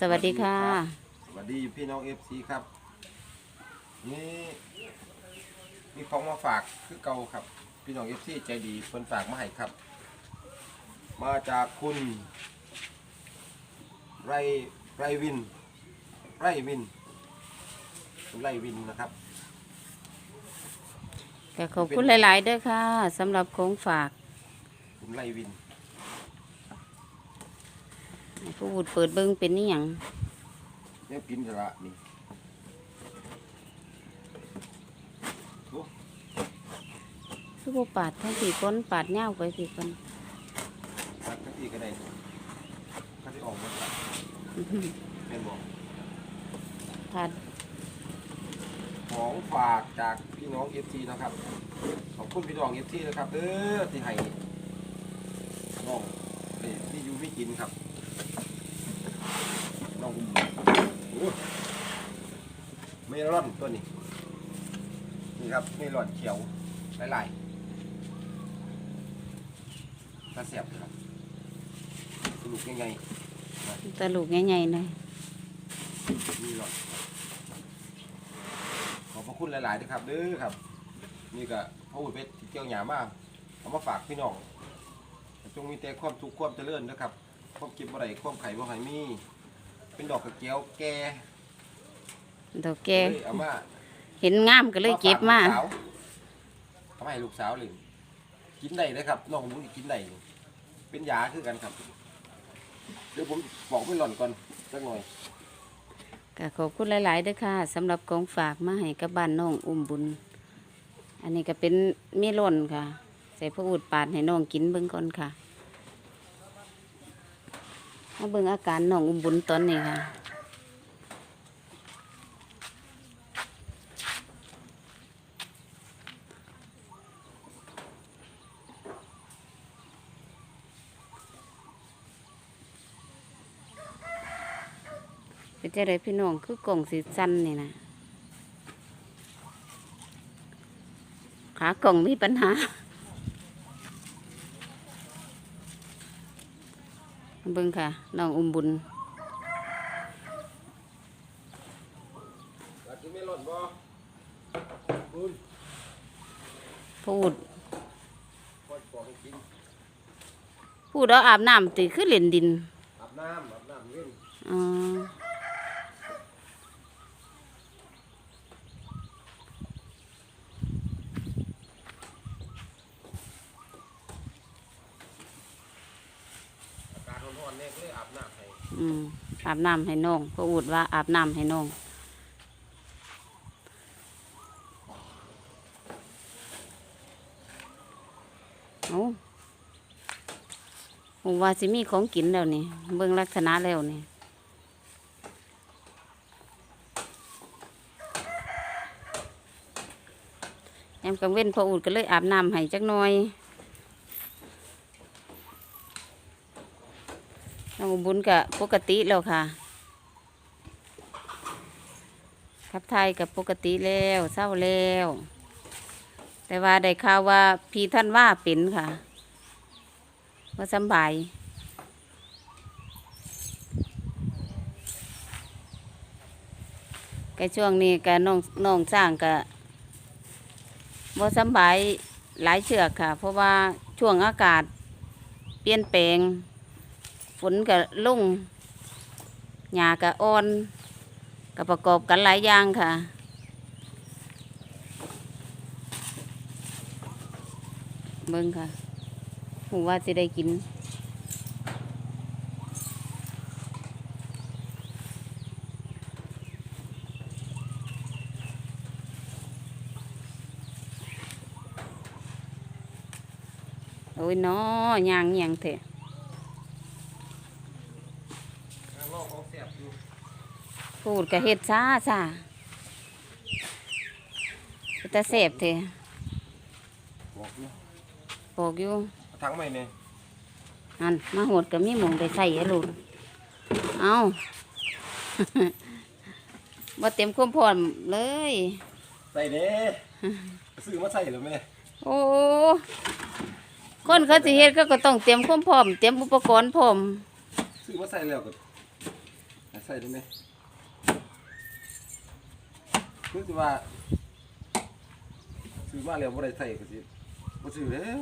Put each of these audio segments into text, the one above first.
สวัสดีค่ะ สวัสดีพี่น้องเอฟซีครับ นี่มีของมาฝากคือเก่าครับ พี่น้องเอฟซีใจดีเพิ่นฝากมาให้ครับ มาจากคุณ ไรไรวิน ไรวินคุณไรวินนะครับ ก็ขอบคุณหลาย ๆเด้อค่ะสำหรับของฝาก คุณไรวิน ผู้บุดเปิดเบิ้งเป็นนี่หยังเนี่ยปินจะละนี่โอ้คือบ่ปาดทั้งสี่คนปาดเงาไปสี่คนตัดทั้งทีก็ได้ก็ได้ออกหมดละแม่นบอกปาดของฝากจากพี่น้องเอฟซีนะครับ ขอบคุณพี่น้องเอฟซีนะครับเออที่ให้น้องเอ้ยที่อยูไม่กินครับน้องอุ้มโอ้ เมลอนตัวนี้ นี่ครับเมลอนเขียวหลายๆน่าเสียบครับสรุปยังไงตะลูกใหญ่ๆหน่อยมีหลอดขอบพระคุณหลายๆนะครับเด้อครับ นี่ก็พระอุดเพชรที่เกี่ยวหยามากเอามาฝากพี่น้องจงมีแต่ความสุขความเจริญนะครับความเก็บบ่ได้ความไข่บ่ให้มี เป็นดอกกระเจียวแก่ ดอกแกเลยเอามาเห็นงามก็เลยเก็บมาฝลูสวเอามาให้ลูกสาวเลยกินได้นะครับน้องบุ้งกินได้เป็นยาคือกันครับ เดี๋ยวผมบอกไปหล่อนก่อนสักหน่อย ก็ขอบคุณหลายๆเด้อค่ะสำหรับของฝากมาให้กับบ้านน้องอุ้มบุญ อันนี้ก็เป็นเมลอนค่ะ ใส่พระอูดปาดให้น้องกินเบิ่งก่อนค่ะมาเบิ่งอาการน้องอุ้มบุญตอนนี้ค่ะ จะได้พี่น้องคือกล่องสีสั้นนี่นะขากล่องมีปัญหาเบิ่งค่ะน้องอุ้มบุญอยากกินเมลอนบ่บุญพูดก่อนบอกให้กินพูดเอาอาบน้ำตีขึ้นเล่นดินอาบน้ำอาบน้ำเล่นอ๋ออ ม่ก็เลยอาบน้ำให้อืมอาบน้ำให้น้องพูดว่าอาบน้ำให้น้องเอาผมว่าสิมีของกินแล้วนี่เบิ่งลักษณะแล้วนี่แอมกังเว้นพออูดก็เลยอาบน้ำให้จักหน่อย องบุญกับปกติแล้วค่ะขับไทยกับปกติแล้วเศร้าแล้ว แต่ว่าได้ข่าวว่าพี่ท่านว่าเป็นค่ะว่าสบายกช่วงนี้กน้องน้องสร้างก็บ่สบายหลายเชือกค่ะ เพราะว่าช่วงอากาศเปลี่ยนแปลง ฝนก็ลงหญ้าก็อ่อนก็ประกอบกันหลายอย่างค่ะ เบิ่งค่ะผมว่าจะได้กินโอ้ยน้อย่างเงียงเถอะ นั่งร ก็ของแซ่บอยู่ พูดก็เฮ็ดซ่าซ่าแต่เสพเถอะบอกอยู่บอกอยู่เอาทั้งไหมเนี่ยอันมาโหดก็มีหมองได้ใส่ไอ้ลูกเอาบ่เต็มความพร้อมเลย ใส่เด้ซื้อมาใส่หรือไม่โอ้คนเขาสิเฮ็ดก็ก็ต้องเตรียมความพร้อมเตรียมอุปกรณ์พร้อมซื้อมาใส่แล้วก็ใส่ได้ไหม คือสิว่าซื้อมาแล้วบ่ได้ใส่ก็สิบ่ซื้อแล้ว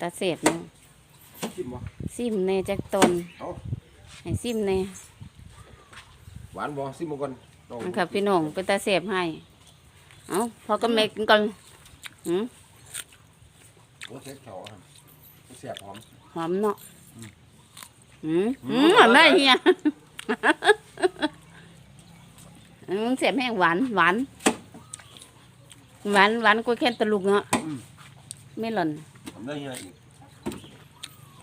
ตาเสพเนาะกินบ่ซิมแหน่จักตนเอาให้ซิมแหน่หวานบ่ซิมบ่ก่อนลองอันค่ะพี่น้องเป็นตาเสพให้เอาพอก็เมกกินก่อนหืมโอ้เช็ดแถวครับเสียบหอมหอมเนาะหืมอืหืมมหอมแม่เฮีย อืมเสียบแห้งหวานหวานหวานหวานกว่าแค่ตะลุกเนาะอืม ไม่หล่นผมได้เฮียอีก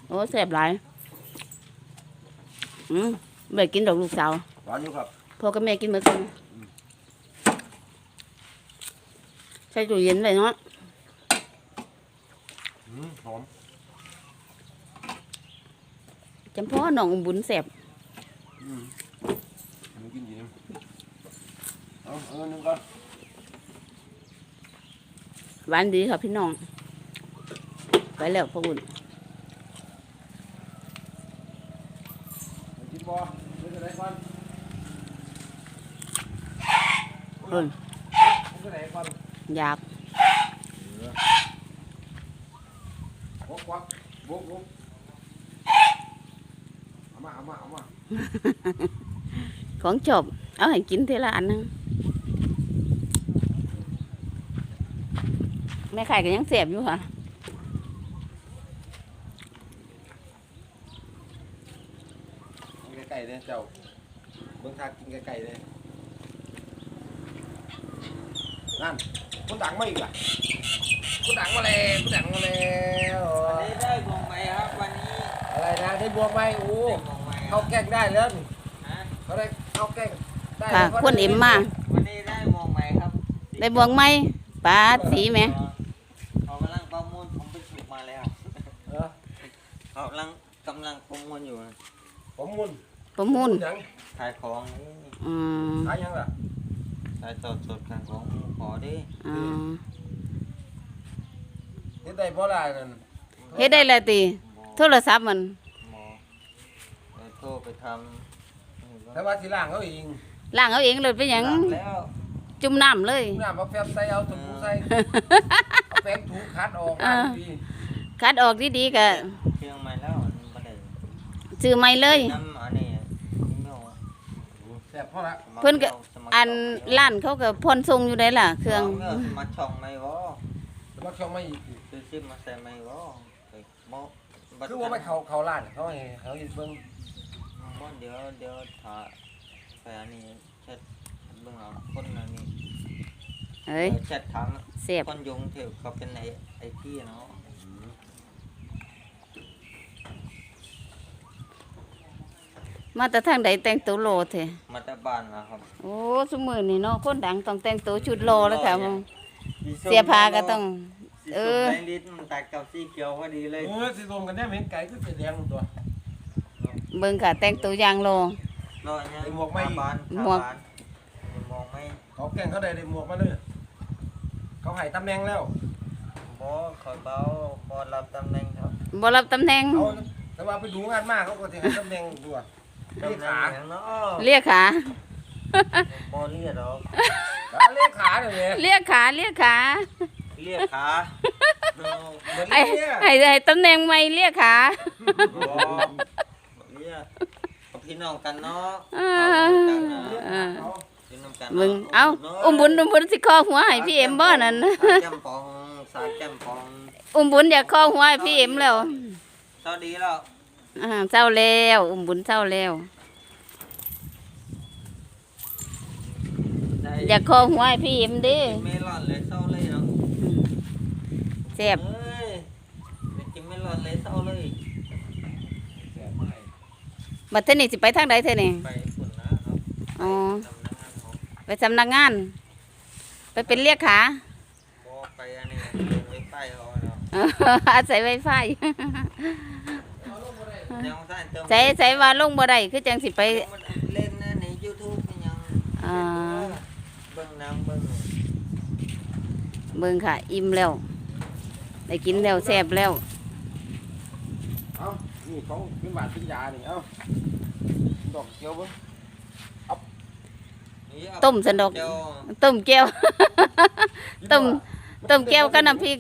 โอ้เสียบหลายอืมเบิดกินดอกลูกสาวหวานอยู่ครับพ่อกับแม่กินเหมือนกันใส่ตู้เย็นไว้เนาะอืมหอมจำพ่อหนองบุญเสียบอืมมันกินดีนะ เอาเอาอันหนึงก่อนหวานดีค่ะพี่น้อง ไปแล้วพ่อบุญเอากินบ่เดี๋ยวจะได้ก่อนเพิ่นเดี๋ยวจะได้ก่อนอยากบกวักบกบกเอามาเอามาเอามา ของจบ เอาให้กินทีละอันหนึง แม่ไข่ก็ยังเสียบอยู่ค่ะกินไก่ๆเลยเจ้าเบิ่งทางกินไก่ๆเลยนั่นคนดังมาอีกล่ะคนดังมาแล้วคนดังมาแล้ววันนี้ได้วงไหมครับวันนี้ อะไรนะได้บัวไหมโอ้ได้วงไหมคเข้ารับแกล้งได้แล้วนี่ฮะเขาได้เข้าแกล้งได้ค่ะแล้วคนเอ็มมาวันนี้ได้วงไหมครับ ได้บวงไหมปลาสีไหม เขากำลังประมูลผมไปถูกมาแล้ว เออ เขากำลังกำลังประมูลอยู่นะ ผมมุนประมูลยังขายของนี่อืมขายยังล่ะขายสดสดขายของขอดิอ่าเฮ็ดได้บ่ล่ะนั่นเฮ็ดได้แล้วติหมอโทรศัพท์มัน หมอไปโทรไปทำแต่ว่าสิล้างเขาเองล้างเอาเองเลยเป็นหยังล้างแล้วจุ่มน้ำเลย น้ำเอาแฟบใส่เอาตะปูใส่เอาแป้งถูคัดออกอ่าน้ำดีคัดออกดีๆก็ เครื่องใหม่แล้วมันบ่ได้ ซื้อใหม่เลย น้ำอันนี้นี่เนาะแซ่บพอละเพิ่นก็ สมัครอันช่งร้านเขาก็พ่นทรงอยู่ได้ล่ะ เครื่องเสมัครช่องไหมวะสมัครช่องไม่อีกซื้อซิมมาใส่ไหมวะไปหมอบัดคือว่าไม่เขาเขาร้านเขาให้เขาเฮ็ดเบิ่งบ่เดี๋ยวเดี๋ยวถ้าไปอันนี้แชทเบิ่งเอาคนอันนี้เอ้ยเออแชทถามเสียบคนยุงเถอะเขาเป็นไอไอที่เนาะ มาแต่ทางใดแต่งตัวโลแท้มาแต่บ้านนะครับ โอ้สมือนี่เนาะคนดังต้องแต่งตัวชุดโลแล้วค่ะมึงเสียผ้าก็ต้อง เอเอออในลิ้นมันตัดกับสีเขียวพอดีเลยเออสิรวมกันได้เหม็นไก่คือสีแดงตัวเบิ่งค่ะ แต่งตัวอย่างโลรอยังไอ้หมวกไหมขาบานหมวกขาบานหมวกไหมเขาแกล้งเขาได้ได้หมวกมาเลยเขาให้ตำแหน่งแล้วบอขอยเบาบอรับตำแหน่งครับบ่รับตำแหน่งเขาแต่ว่าไปดูงานมากเขาก็สิให้ตำแหน่งตัว เลตำแหน่ขางอย่างเนาะเรียกขาบอเรียกหรอกแล้วเลขขาเนี่ยแหละเรียกขาเรียกขาเรียกขาเนาะเหมือนไอ้เรียกไอ้ไอ้ตำแหน่งใหม่เรียกขาบอเรียกเอาพี่น้องกันเนาะเอเอาอกันนะเออเขาพี่น้องกันมึงเอาอุ้มบุญอุ้มบุญสิคอหัวให้พี่เอ็มบ่นั่นสายแก้มปองสายแก้มปองอุ้มบุญอยากคอหัวให้พี่เอ็มแล้วสวัสดีแล้ว อ่าเศร้าแล้วอุ้มบุญเศร้าแล้วได้อยากคอหัวให้พี่เอ็มเดิกินเมลอนเลยเศร้าเลยเนาะแซ่บเอ้ยไปกินเมลอนเลยเศร้าเลยแซ่บมากบัดเทอนี่สิไปทางใดเทอนี่ไปฝุ่นนะครับอ๋อไปทำงานเขาไปสำนักงาน ไปเป็นเรียกขาบอกไปอันนี้ลงไปไปเขาเนาะ อาศัยไวไฟยังท่านเติม ใส่ใส่ว่าลงบ่ได้คือจังสิไปมันเล่นนะใน YouTube มันยังอ่าเบิ่งน้ำเบิ่งเบิ่งค่ะ อิ่มแล้วได้กินแล้วแซ่บแล้วเอานี่ของเป็นหวานเป็นยานี่เอาดอกเกียวเบิ้งนี่เอาต้มสันดอกเดี๋ยวต้มแก้วต้มต้มแก้วกับน้ำพริก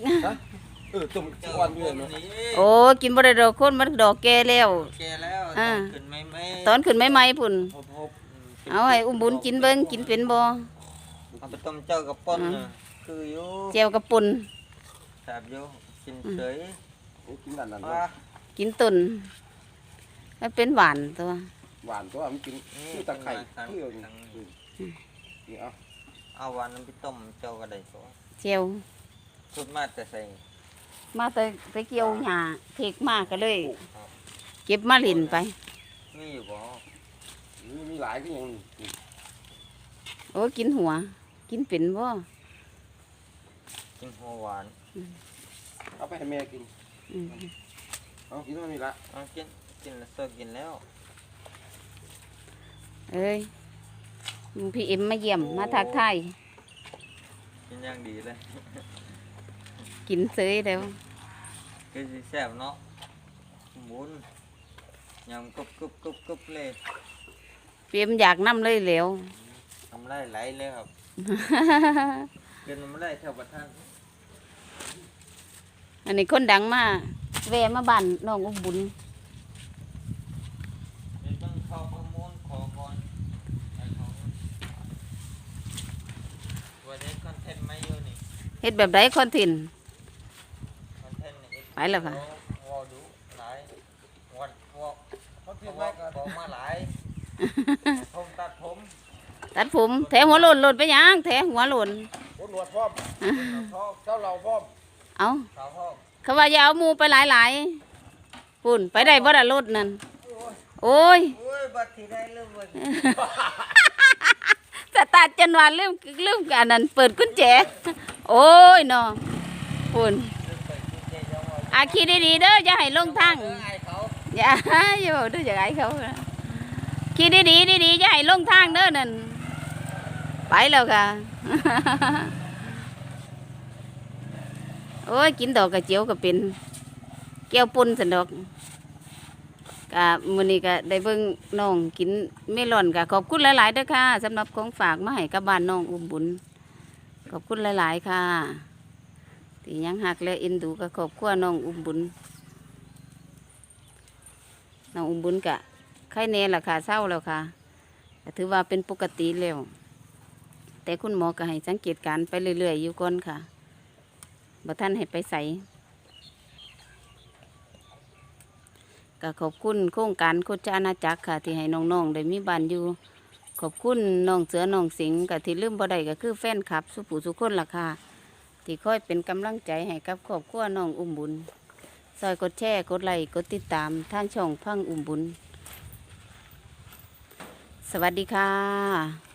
เออต้มเจ้าอ่อนอยู่เลยคเนาะนนี้โอ้กินบ่ได้ดอกคนมันดอกแก่แล้ว แกแล้วอ่า ขึ้นไม่ไม่ตอนขึ้นใหม่ๆพุ่นพบพบมเอาให้อุ้มบุญกินเบิ่งกินเป็นบ่เอาไปต้มเจ้ากับป้นอืมน่ะคืออยู่แจ่วกับปุ่นแซ่บอยู่กินเฉยโอ้กินนั่นนั่นว่ากินตุนมันเป็นหวานตัวหวานตัวมันกินคือตะไคร้คือเอานี่นี่เอาเอาวันนั้นไปต้มเจ้าก็ได้ก็แจ่วสุดมากแต่ใส่ มาแต่ไปเกี่ยวหญ้าเทกมากก็เลย เก็บมาลินไปมีอยู่บ่มีมีหลายก็ยังนี่โอ้กินหัว กินเป็นบ่กินหัวหวานเอาไปให้แม่กินอืมเอากินมันมีละเอากินกินแล้วเสิร์ฟกินแล้วเอ้ยพี่เอ็มมาเยี่ยมมาทักทายกินอย่างดีเลย กินเสยแล้วคือสิแซ่บเนาะหมุนยำกรุบกรุบกรุบกรุบเลยพี่เอ็มอยากนํเลยแล้ว ทำได้ไหลเลยครับกินไม่ได้แถวประทานอันนี้คนดังมาแวะมาบ้านน้องอุ้มบุญเดี๋ยวต้องเข้าประมูลขอก่อนไอ้ของวันนี้คอนเทนต์ไม่อยู่นี่ เฮ็ดแบบไดคอนเทนต์คอนเท นต์นี่ไปแล้วค่ะวอดูหลายวันวอเขาที่ว่าบอกมาหลายผมตัดผมตัดผมแถหัวโลนโลนไปหยังแถหัวโลนโอ้หนวดพร้อมชอบเจ้าเราพร้อมเอาสาวพ่อเขาว่าอย่าเอาหมูไปหลายๆปุ่นไปได้บ่ละรถนั่นโอ้ยอุ้ยบัตรที่ได้เริ่มวันสตาร์ทจนว่าลืมลืมอันนั้นเปิดกุญแจ โอ้ยเนาะปุ่นเริ่มไปกินเจยังว่า อาคิดดีๆเด้ออย่าให้ลงทางเออไอ้เขาอย่าอย่าบอกเด้ออย่าไอ้เขาคิดดีๆดีๆอย่าให้ลงทางเด้อนั่นไปแล้วค่ะโอ้ยกินดอกกระเจียวก็เป็นแก้วปุ่นสันดอกกะมื้อนี้ก็ได้เบิ่งน้องกินเมลอนก็ขอบคุณหลายๆเด้อค่ะสำหรับของฝากมาให้กับบ้านน้องอุ้มบุญขอบคุณหลาย ๆ ค่ะ ที่ยังหักและเอ็นดูกับครอบครัวน้องอุ้มบุญน้องอุ้มบุญกะไข้แน่ละค่ะเศร้าแล้วค่ะถือว่าเป็นปกติแล้วแต่คุณหมอก็ให้สังเกตการณ์ไปเรื่อยๆอยู่ก่อนค่ะบ่ท่านให้ไปใส่ก็ขอบคุณโครงการโคจรอาณาจักรค่ะ ที่ให้น้องๆได้มีบ้านอยู่ ขอบคุณน้องเสือน้องสิงห์กับที่ลืมบ่ได้ก็คือแฟนคลับ สุผู้สุคนล่ะค่ะ ที่คอยเป็นกำลังใจให้กับครอบครัวน้องอุ้มบุญ ซอยกดแชร์กดไลค์กดติดตามทางช่องพังอุ้มบุญ สวัสดีค่ะ